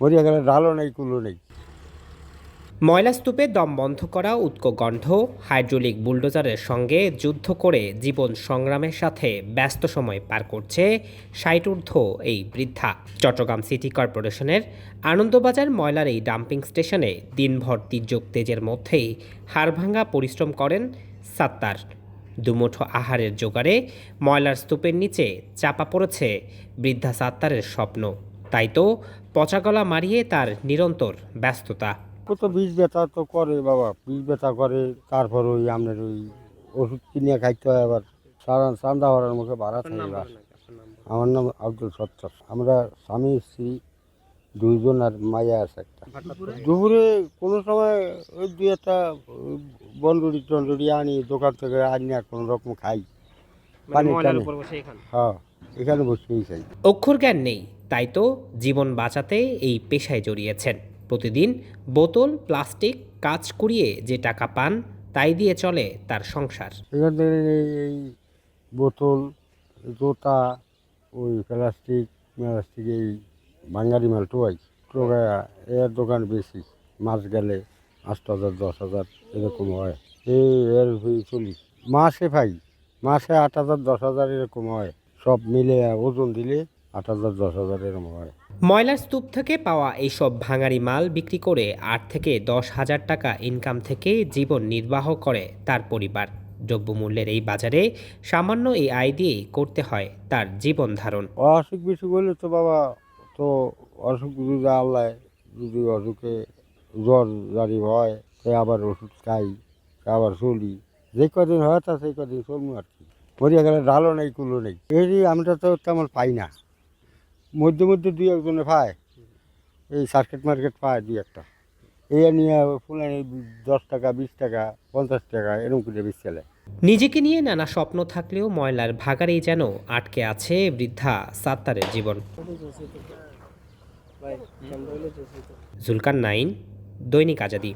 মরিয়া গেলে ডালও নেই কুলো নেই। ময়লা স্তূপে দম বন্ধ করা, উৎকো গন্ধ, হাইড্রোলিক বুলডোজারের সঙ্গে যুদ্ধ করে জীবন সংগ্রামের সাথে ব্যস্ত সময় পার করছে ষাটঊর্ধ্ব এই বৃদ্ধা। চট্টগ্রাম সিটি কর্পোরেশনের আনন্দবাজার ময়লার এই ডাম্পিং স্টেশনে দিনভর তির্যক তেজের মধ্যেই হাড়ভাঙ্গা পরিশ্রম করেন সাত্তার। দুমুঠো আহারের জোগাড়ে ময়লার স্তূপের নিচে চাপা পড়েছে বৃদ্ধা সাত্তারের স্বপ্ন। তাই তো পচা পচাগলা মারিয়ে তার নিরন্তর ব্যস্ততা। কত বীজ ব্যথা তো করে বাবা বীজ ব্যথা করে তারপর ওই আপনার ওই ওষুধ কিনে খাইতে হয় আবার সারা চান্দা হওয়ার মুখে ভাড়া থাকে আমার নাম আব্দুল সত্তর। আমরা স্বামী স্ত্রী দুইজন আর মায়া আছে একটা। দুপুরে? কোনো সময় ওই দু একটা বন্ডুরি টন্ডুরি আনি দোকান থেকে আনি আর কোনো রকম খাই। পানি হ্যাঁ এখানে বসেই খাই। অক্ষর জ্ঞান নেই। তাই তো জীবন বাঁচাতে এই পেশায় জড়িয়েছেন। প্রতিদিন বোতল, প্লাস্টিক কাজ কুড়িয়ে যে টাকা পান, তাই দিয়ে চলে তার সংসার। এই- বোতল, জোতা, ওই প্লাস্টিক প্লাস্টিক এই বাঙালি মাল টোয়াই টোকা এর দোকান বেশি মাছ গেলে আট হাজার, দশ হাজার এরকম হয়। এই এর চলি। মাসে পাই মাসে আট হাজার, দশ হাজার এরকম হয়। সব মিলে ওজন দিলে আট হাজার দশ হাজার এরকম হয়। ময়লার স্তূপ থেকে পাওয়া এইসব ভাঙারি মাল বিক্রি করে আট থেকে দশ হাজার টাকা ইনকাম থেকে জীবন নির্বাহ করে তার পরিবার। দ্রব্যমূল্যের এই বাজারে সামান্য এই আয় দিয়েই করতে হয় তার জীবন ধারণ। অসুখ বিসুখ হলে তো বাবা তো অসুখ যদি আল্লাহ যদি অসুখে জ্বর জারি হয় সে আবার ওষুধ খাই আবার চলি। যে কদিন হয় তা সেই কদিন চলবো আর কি। মরিয়া গেলে ডালও নেই কুলো নেই। এই আমরা তো তেমন পাই না। মধ্যে মধ্যে দুই একজনে পায়। এই সার্কেট মার্কেট পায় দুই একটা। এই নিয়ে ফুলানি দশ টাকা বিশ টাকা পঞ্চাশ টাকা এরকম করে বেশি চলে। নিজেকে নিয়ে নানা স্বপ্ন থাকলেও ময়লার ভাগারেই যেন আটকে আছে বৃদ্ধা সাত্তারের জীবন। জুলকান নাইন দৈনিক আজাদি।